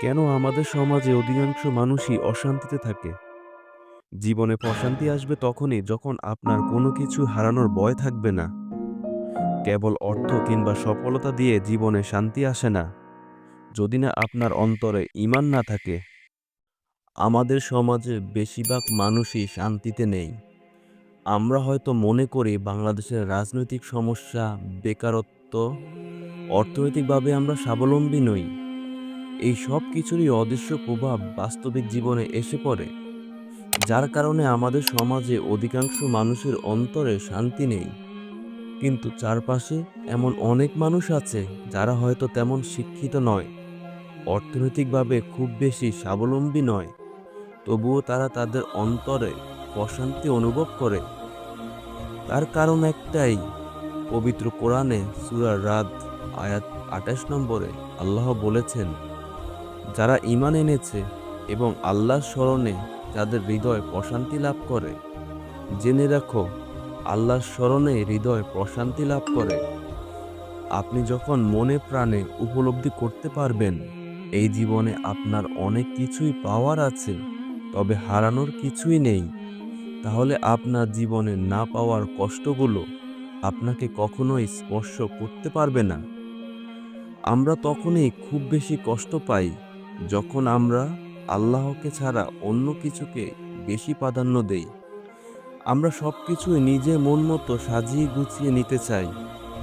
কেন আমাদের সমাজে অধিকাংশ মানুষই অশান্তিতে থাকে? জীবনে প্রশান্তি আসবে তখনই যখন আপনার কোনো কিছু হারানোর ভয় থাকবে না। কেবল অর্থ কিংবা সফলতা দিয়ে জীবনে শান্তি আসে না। যদি না আপনার অন্তরে ইমান না থাকে। আমাদের সমাজে বেশিরভাগ মানুষই শান্তিতে নেই। আমরা হয়তো মনে করি বাংলাদেশের রাজনৈতিক সমস্যা, বেকারত্ব, অর্থনৈতিকভাবে আমরা স্বাবলম্বী নই। এই সব কিছুরই অদৃশ্য প্রভাব বাস্তবিক জীবনে এসে পড়ে। যার কারণে আমাদের সমাজে অধিকাংশ মানুষের অন্তরে শান্তি নেই। কিন্তু চারপাশে এমন অনেক মানুষ আছে যারা হয়তো তেমন শিক্ষিত নয়, অর্থনৈতিকভাবে খুব বেশি স্বাবলম্বী নয়। তবুও তারা তাদের অন্তরে অশান্তি অনুভব করে। তার কারণ একটাই, পবিত্র কোরআনে সূরা রাত আয়াত আঠাশ নম্বরে আল্লাহ বলেছেন যারা ঈমান এনেছে এবং আল্লাহর স্মরণে যাদের হৃদয় প্রশান্তি লাভ করে। জেনে রাখো, আল্লাহর স্মরণে হৃদয় প্রশান্তি লাভ করে। আপনি যখন মনে প্রাণে উপলব্ধি করতে পারবেন, এই জীবনে আপনার অনেক কিছুই পাওয়ার আছে, তবে হারানোর কিছুই নেই। তাহলে আপনার জীবনে না পাওয়ার কষ্টগুলো আপনাকে কখনোই স্পর্শ করতে পারবে না। আমরা তখনই খুব বেশি কষ্ট পাই যখন আমরা আল্লাহকে ছাড়া অন্য কিছুকে বেশি প্রাধান্য দেই, আমরা সব কিছুই নিজে মন মতো সাজিয়ে গুছিয়ে নিতে চাই,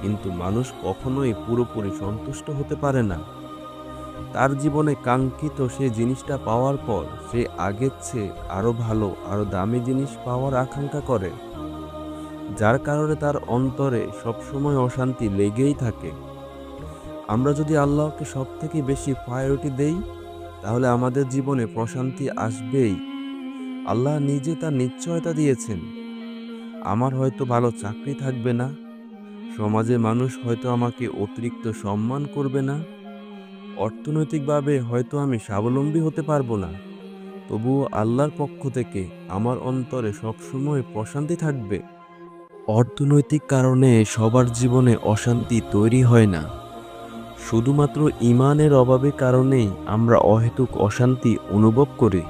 কিন্তু মানুষ কখনোই পুরোপুরি সন্তুষ্ট হতে পারে না। তার জীবনে কাঙ্ক্ষিত সে জিনিসটা পাওয়ার পর সে আগের চেয়ে আরও ভালো আরও দামি জিনিস পাওয়ার আকাঙ্ক্ষা করে, যার কারণে তার অন্তরে সবসময় অশান্তি লেগেই থাকে। আমরা যদি আল্লাহকে সব থেকে বেশি প্রায়োরিটি দেই তাহলে আমাদের জীবনে প্রশান্তি আসবেই। আল্লাহ নিজে তার নিশ্চয়তা দিয়েছেন। আমার হয়তো ভালো চাকরি থাকবে না। সমাজে মানুষ হয়তো আমাকে অতিরিক্ত সম্মান করবে না। অর্থনৈতিকভাবে হয়তো আমি স্বাবলম্বী হতে পারব না। তবুও আল্লাহর পক্ষ থেকে আমার অন্তরে সবসময় প্রশান্তি থাকবে। অর্থনৈতিক কারণে সবার জীবনে অশান্তি তৈরি হয় না। শুধুমাত্র ইমানের অভাবের কারণেই আমরা অহেতুক অশান্তি অনুভব করি।